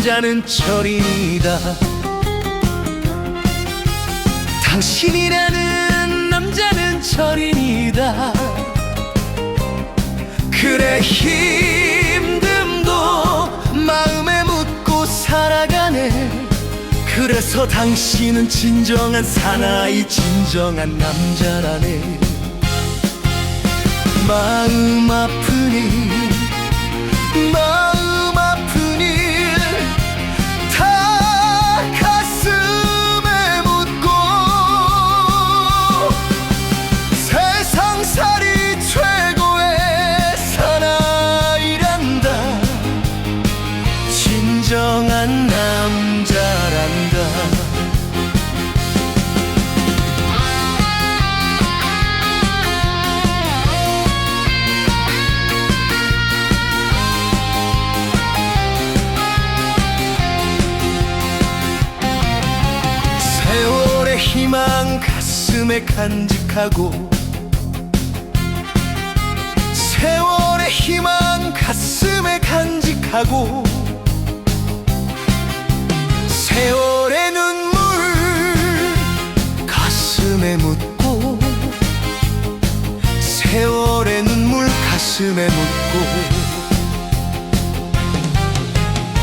남자는 철인이다. 당신이라는 남자는 철인이다. 그래 힘듦도 마음에 묻고 살아가네. 그래서 당신은 진정한 사나이 진정한 남자라네. 마음 아프 진정한 남자란다. 세월의 희망 가슴에 간직하고 세월의 희망 가슴에 간직하고 가슴에 묻고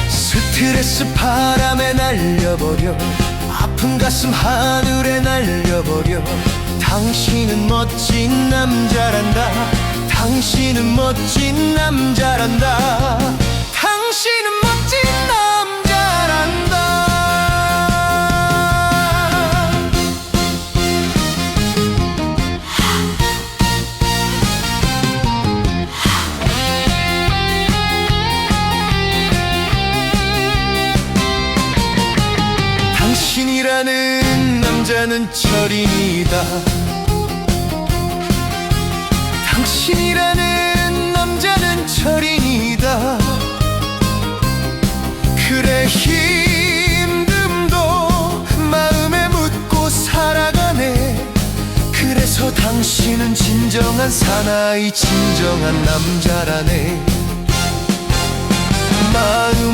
스트레스 바람에 날려버려. 아픈 가슴 하늘에 날려버려. 당신은 멋진 남자란다. 당신은 멋진 남자란다 남자는 철인이다. 당신이라는 남자는 철인이다. 그래 힘듦도 마음에 묻고 살아가네. 그래서 당신은 진정한 사나이 진정한 남자라네. 마음